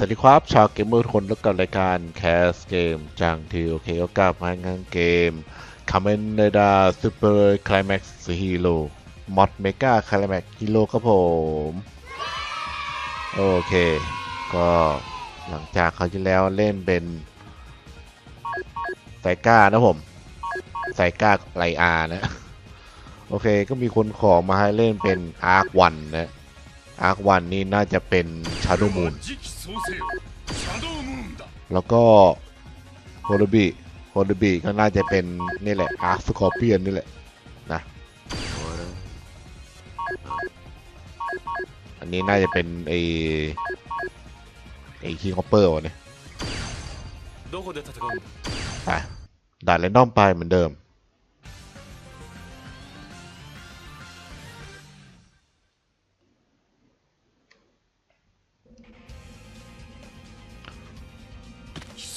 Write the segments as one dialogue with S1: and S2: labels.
S1: สวัสดีครับ ชาวเกมเมอร์ทุกคนแล้วกับรายการแคสเกมจังทีโอเคก็กลับมางานเกมคาเมนเดดาซูเปอร์คลแม็กซ์ฮีโร่มอดเมกาคลแม็กซ์ฮีโร่ครับผม โอเค ก็หลังจากเขาที่แล้วเล่นเป็นไซก้านะผมไซก้าไลอานะ โอเคก็มีคนขอมาให้เล่นเป็นอาร์ควันนะ อาร์ควันนี่น่าจะเป็นชาโดมูนแล้วก็โฮลบีโฮลบีก็น่าจะเป็นนี่แหละอาร์สคอร์เปียนนี่แหละนะอันนี้น่าจะเป็นไอ้ไอ้คิงคอปเปอร์วะเนี่ยไปด่านเรนดอมไปเหมือนเดิม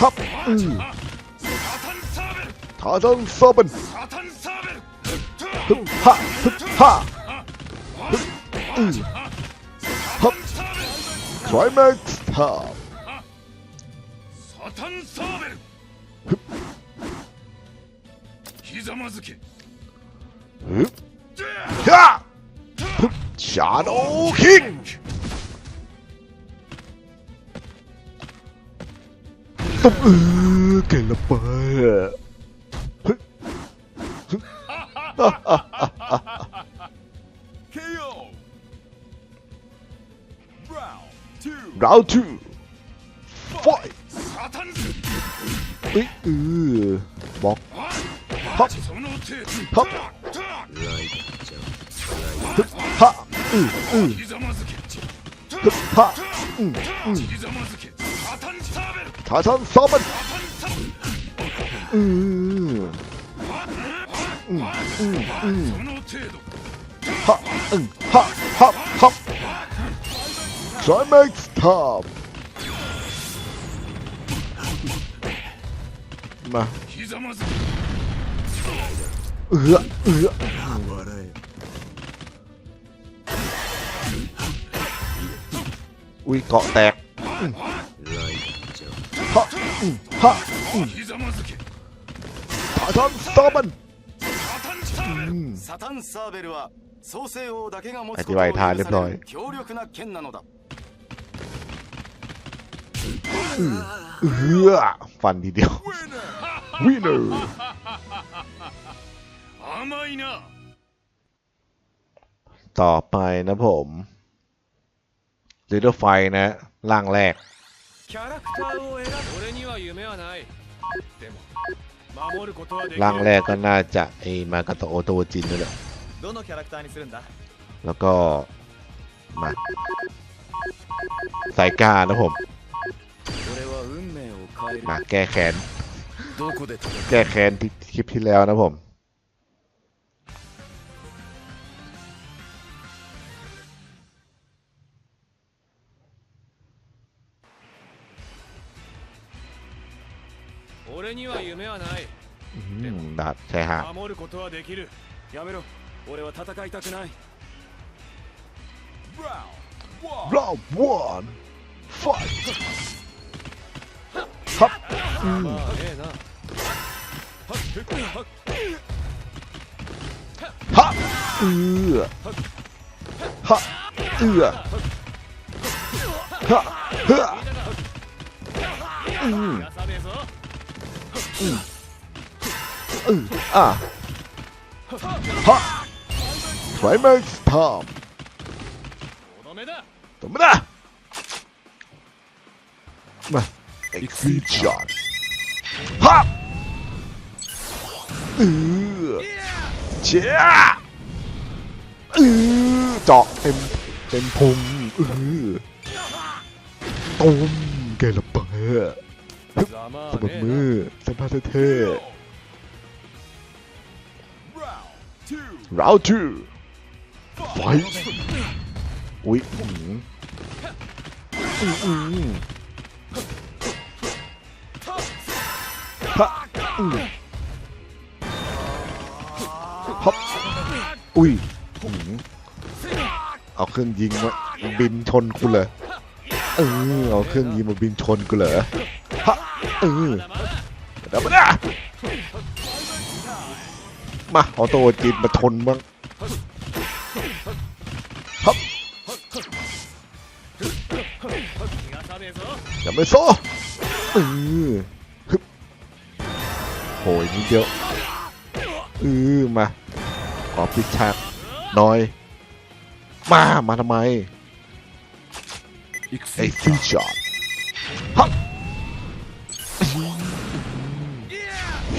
S1: 탑! 음.
S2: 다단 서븐! 흑파! 흑파! 흑! 음. 헉!
S1: 클라이맥스 탑! 흑! 흑! 야! 흑! 샤도우 킹! ตบเออเกลเปอร์ราวทู
S2: ฟอย
S1: เอ้ยเออบล็อกฮับฮับฮึฮะอืออือฮึฮะอืออือ ทาทันซอ
S2: มมัน
S1: อืออือฮะมฮะฮะฮะ Climax Top มาเอือเอืออุ้ยเกาะแตก ฮะอือฮะอือ
S2: ひざまずけ
S1: ทาทันซอบัน
S2: サタンサーベル
S1: อืม
S3: サタンサーベルは創世王だけが持つ
S1: อธิ
S3: ことを許
S1: บายทางเรียบ
S3: さ
S1: ร้อย
S3: れる強力な剣なのだ
S1: เอือฟันทีเดียว winner
S2: 甘いな
S1: ต่อไปนะผม Little f i นะร่างแรก
S2: キャラクターを選ぶ俺には夢はないでも守ることはできる
S1: ร่างแรกก็น่าจะไอมากาโตโอโตจินนี่แหละ
S3: どのキャラクターにするんだ
S1: แล้วก็มาไซก้านะผม
S3: 俺は運命を変える
S1: มาแก้แค้น
S3: どこで戦う
S1: แก้แค้นที่คลิปที่แล้วนะผม
S2: 俺には夢はない。
S1: うんだってさ。
S2: 守ることはできる。
S3: やめろ。俺は戦いたくない。
S1: ラウンド 1!
S2: ファイトは
S1: っ。うん。ええな。はっ。うわ。はっ。うわ。はっ。は
S2: っ。うん。 อืม
S1: อืออะมะ Climax Time ตบม่ได้มา Exit Shot ฮะอือเจ้าอือเจาะเต็มเต็มพุงอือตุ้มแกละ
S2: เบ้
S1: ส
S2: มุด
S1: มือสัมภาษณ์เท่ราวทูไฟอุ้ยอืมอืมฮะอืมฮับอุ้ยอืมเอาเครื่องยิงมาบินชนกูเลยเออเอาเครื่องยิงมาบินชนกูเลย ดี๋มาเนี่มาเอโต้จีนมาทนบ้างฮับอย่าไปโซ่เออฮโหยนิดเดียวเออมา ขอปิดฉากน้อย มา มาทำไมไอ้ฟิชชอตฮับ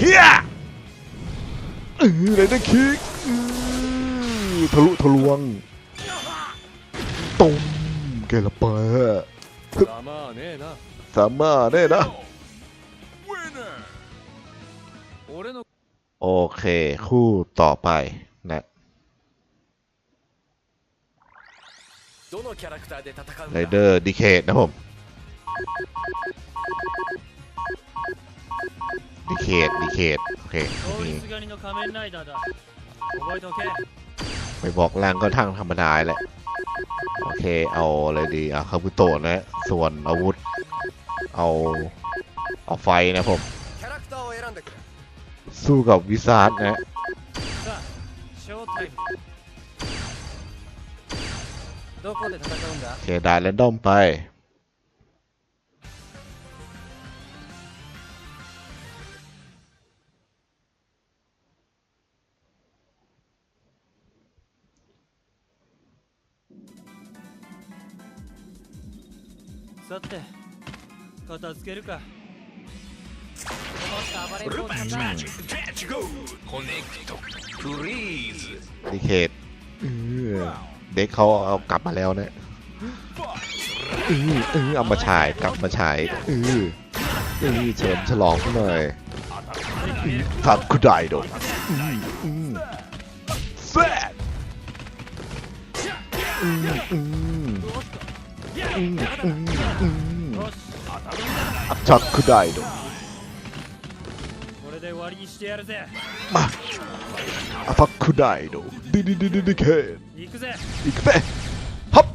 S1: เฮียเออไรเดอร์คิกทะลุทะลวงตมเกลเปิดสา
S2: มารน่นะ
S1: สามารถแน่นะโอเคคู่ต่อไปนะไรเดอร์ดีเคทนะผม ดีเคดดีเคดโอเคนี่ไม่บอกแรงก็ทั้งธรรมดาแหละ โอเค เอาอะไรดีอะคาบุโตะนะส่วนอาวุธ เอาเอาไฟนะผม สู้กับวิซาร์ดนะโอเคได้แลนดอมไป
S4: さて片付けるか困った暴れん坊さんだ
S1: ดีเคทเออเด็กเขาเอากลับมาแล้วนะเออเออเอามาฉายกลับมาฉายเออเออเฉลิมฉลองหน่อยทักคุไดโดอืมอืมแซ่บอืมอืม อืมอืมอืม
S4: よし
S1: อัทักคุไดโด
S4: これで終わりにしてやるぜ
S1: มาอัทักคุไดโดดีดีดีดีดีเคท
S4: 行くぜ
S1: อีกเต้ฮับ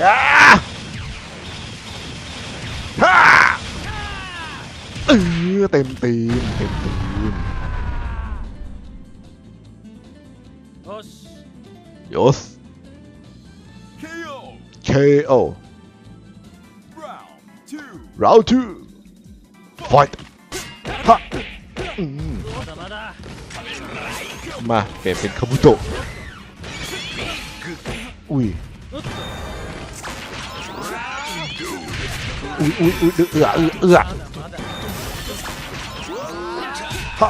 S1: ยาฮ่าเออเต็มตีนเต็มตีน
S4: よし
S1: ยศ KO round fight ฮะมาเปลี่ยนเป็นคาบุโตอุ้ยอุ้ยอุ้ยอุ้ยเอือเอือเอือฮะ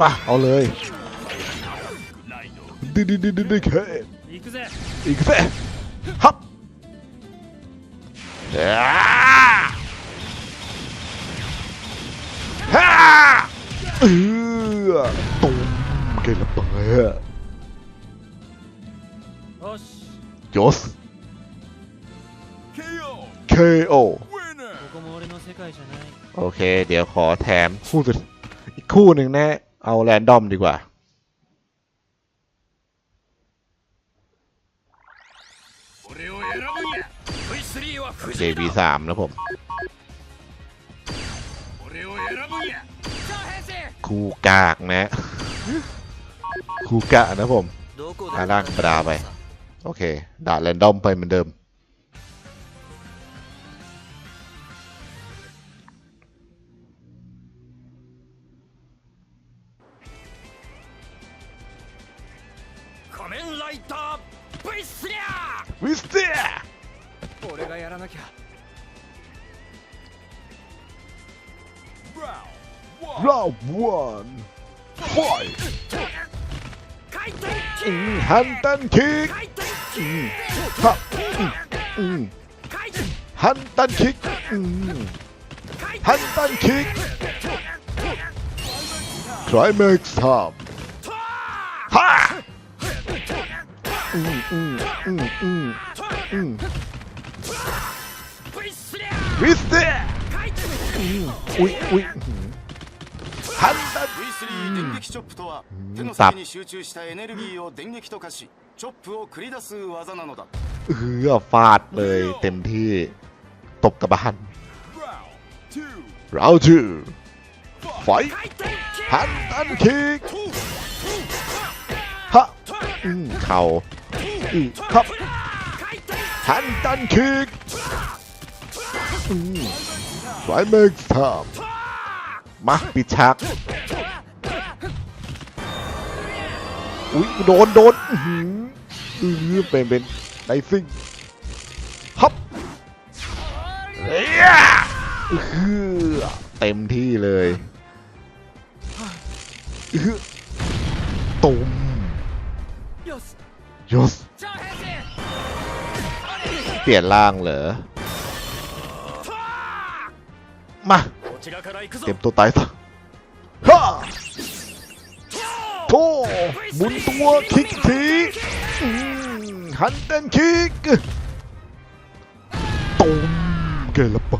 S1: มาเอาเลยดิดิดิดิดิเค
S4: อีกเอี
S1: กเซ่ฮับฮ่าฮ่าเออตุ้มเกลไป Chaos KO โอเค เดี๋ยวขอแถมคู่สุดอีกคู่หนึ่งแนะ เอาแรนดอมดีกว่า โอเค
S2: V3 แล้ผม
S1: คู่กากนะ คู่กะนะผมอาร่างปลาไป โอเค ด่าแรนดอมไปเหมือนเดิม
S3: 仮面ライター V スリャ
S1: วิสเตีย
S3: ー俺がやらなきゃ
S1: รอบวันไฟ
S3: 回転
S1: ฮันตันคิก うん、
S3: は、う
S1: ん、うん、反対キック、
S3: う
S1: ん、反対キック、クライマックスハーはうん、うん、うん、うん、うん、ウ
S3: ィステ
S1: うん、おい、おい、反対
S5: V3 電撃チョップとは、手の先に集中したエネルギーを電撃と化し、うんチョップを繰り出す技なのだ
S1: เฮือฟาดเลยเต็มที่ตบกระบาลเราชื่อไฟ
S3: 回転
S1: ฮันตันคิกฮะอืมเข่าอืมครับ
S3: 回転
S1: ฮันตันคิกอืมไฟเม็กซ์ทามมาปิดฉาก อุ้ยโดนโดนอือเป็นเป็นไดซิ่งฮับเฮียเต็มที่เลยตุ่มย
S3: ส
S1: เปลี่ยนร่างเหรอ มา เต็มตัวตายซะ บุญตัวคิกทีฮันเดนคิกตุมเกลเป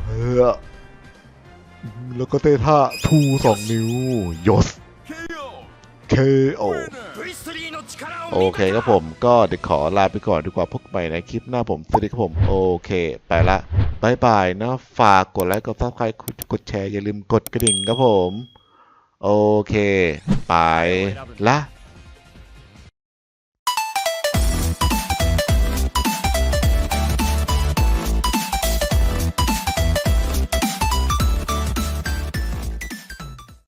S1: แล้วก็เตะท่าทูสองนิ้วยศ KO โอเคครับผมก็เดี๋ยวขอลาไปก่อนดีกว่าพบใหม่ในคลิปหน้าผมสวัสดีครับผม โอเค ไปละบายบายนะฝากกดไลค์กดซับสไครต์กดแชร์อย่าลืมกดกระดิ่งครับผม โอเค ไปละ